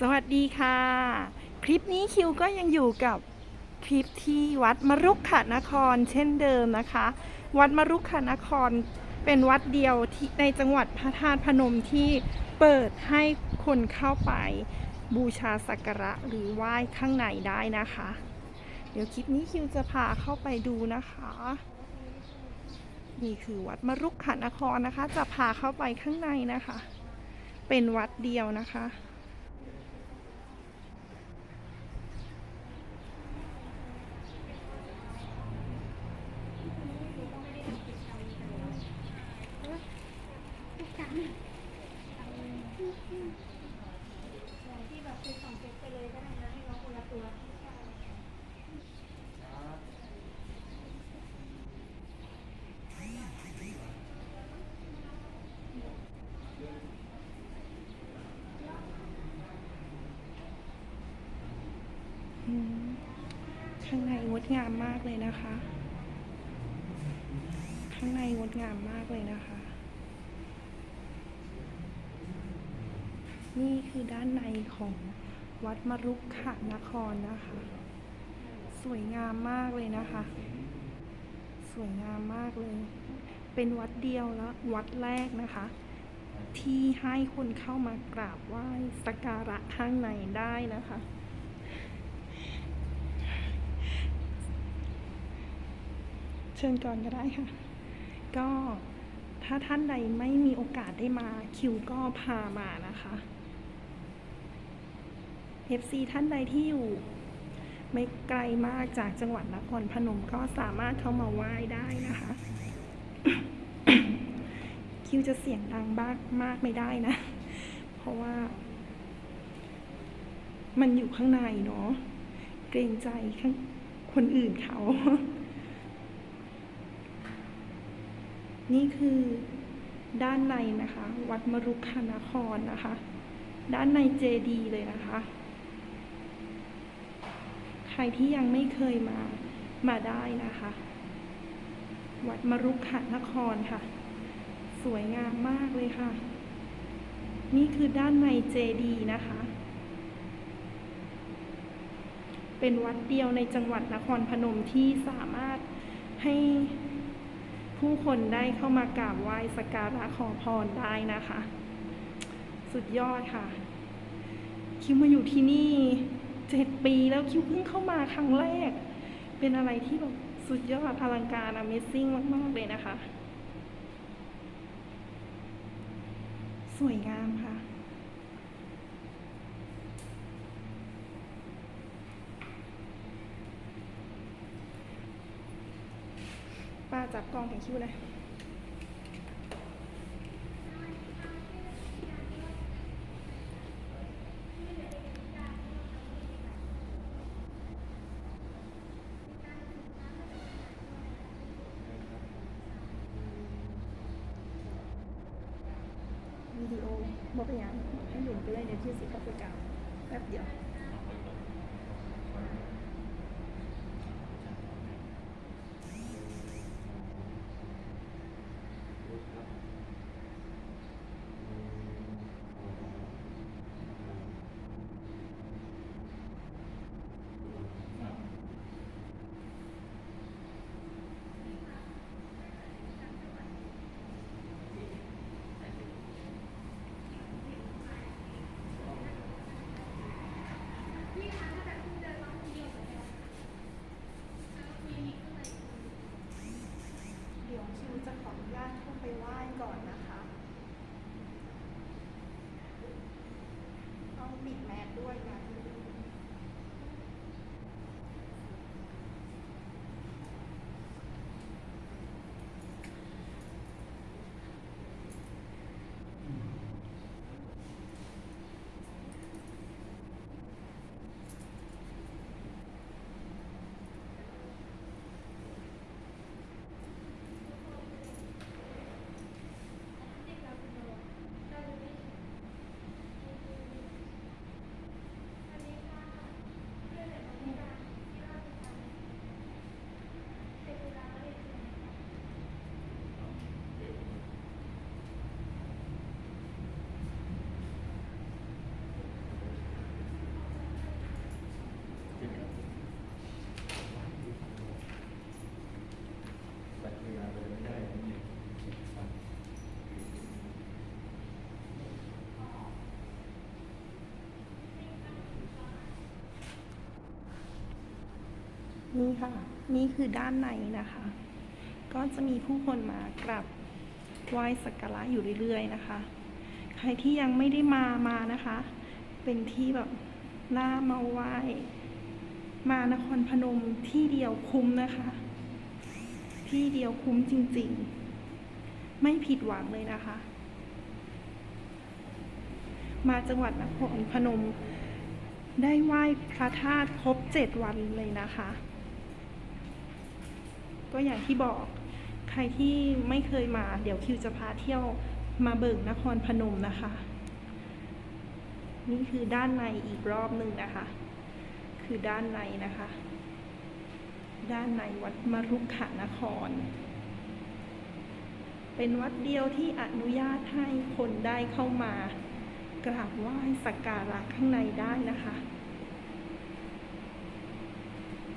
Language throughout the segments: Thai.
สวัสดีค่ะ คลิปนี้คิวก็ยังอยู่กับคลิปที่วัดมรุกขานครเช่นเดิมนะคะ วัดมรุกขานครเป็นวัดเดียวที่ในจังหวัดพระธาตุพนมที่เปิดให้คนเข้าไปบูชาสักการะหรือไหว้ข้างในได้นะคะ เดี๋ยวคลิปนี้คิวจะพาเข้าไปดูนะคะนี่คือวัดมรุกขานครนะคะ จะพาเข้าไปข้างในนะคะ เป็นวัดเดียวนะคะ ที่แบบ เป็นสองเซตไปเลยก็ได้นะให้น้องคนละตัวข้างในงดงามมากเลยนะคะ ข้างในงดงามมากเลยนะคะ นี่คือด้านในของวัดมรุกขานครนะคะ สวยงามมากเลยนะคะ สวยงามมากเลย เป็นวัดเดียวและวัดแรกนะคะ ที่ให้คนเข้ามากราบไหว้สักการะข้างในได้นะคะ เชิญก่อนก็ได้ค่ะ ก็ถ้าท่านใดไม่มีโอกาสได้มาคิวก็พามานะคะ FC ท่านใดที่อยู่ ไม่ไกลมากจากจังหวัดนครพนมก็สามารถเข้ามาไหว้ได้นะคะ คิวจะเสียงดังบ้างมากไม่ได้นะ เพราะว่า มันอยู่ข้างในเนาะเกรงใจข้างคนอื่นเขานี่คือด้านในนะคะ วัดมรุกขานครนะคะ ด้านในเจดีย์เลยนะคะ ใครที่ยังไม่เคยมามาได้นะคะ วัดมรุกขานครค่ะ สวยงามมากเลยค่ะ นี่คือด้านในเจดีนะคะ เป็นวัดเดียวในจังหวัดนครพนมที่สามารถให้ผู้คนได้เข้ามากราบไหว้สักการะขอพรได้นะคะ สุดยอดค่ะ คิวมาอยู่ที่นี่ เจ็ดปีแล้วคิวเพิ่งเข้ามาครั้งแรก เป็นอะไรที่แบบสุดยอดอลังการ Amazing มาก ๆ เลยนะคะ สวยงามค่ะ ป้าจับกล้องของคิวเลย วิดีโอบอกไปยังให้หยุดไปเลยในที่สิเข้าไปกล่าแป๊บเดียว นี่ค่ะ นี่คือด้านในนะคะ ก็จะมีผู้คนมากราบไหว้สักการะอยู่เรื่อยๆนะคะ ใครที่ยังไม่ได้มามานะคะ เป็นที่แบบน่ามาไหว้มานครพนมที่เดียวคุ้มนะคะ ที่เดียวคุ้มจริงๆ ไม่ผิดหวังเลยนะคะ มาจังหวัดนครพนมได้ไหว้พระธาตุครบเจ็ดวันเลยนะคะ ก็อย่างที่บอกใครที่ไม่เคยมาเดี๋ยวคิวจะพาเที่ยวมาเบิกนครพนมนะคะ นี่คือด้านในอีกรอบหนึ่งนะคะ คือด้านในนะคะ ด้านในวัดมรุกขานคร เป็นวัดเดียวที่อนุญาตให้คนได้เข้ามากราบไหว้สักการะข้างในได้นะคะ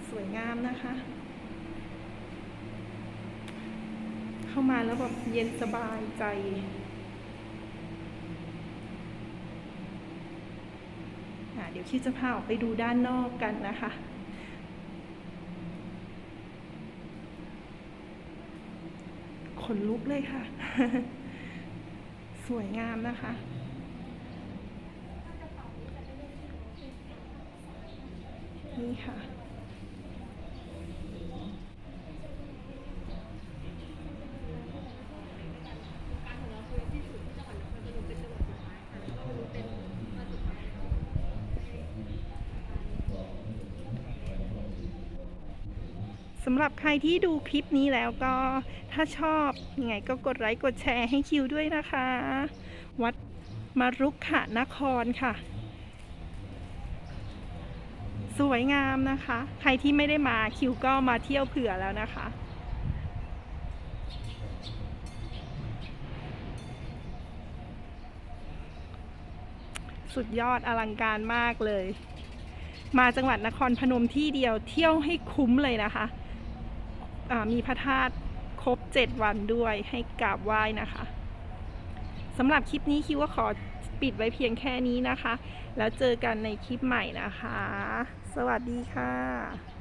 สวยงามนะคะ เข้ามาแล้วแบบเย็นสบายใจอะเดี๋ยวคิดจะพาออกไปดูด้านนอกกันนะคะขนลุกเลยค่ะ สวยงามนะคะนี่ค่ะ สำหรับใครที่ดูคลิปนี้แล้วก็ถ้าชอบยังไงก็กดไลค์กดแชร์ให้คิวด้วยนะคะ วัดมารุกขานครค่ะ สวยงามนะคะ ใครที่ไม่ได้มาคิวก็มาเที่ยวเผื่อแล้วนะคะสุดยอดอลังการมากเลย มาจังหวัดนครพนมที่เดียวเที่ยวให้คุ้มเลยนะคะ มีพระธาตุครบ 7 วันด้วยให้กราบไหว้นะคะสำหรับคลิปนี้คิดว่าขอปิดไว้เพียงแค่นี้นะคะ แล้วเจอกันในคลิปใหม่นะคะ สวัสดีค่ะ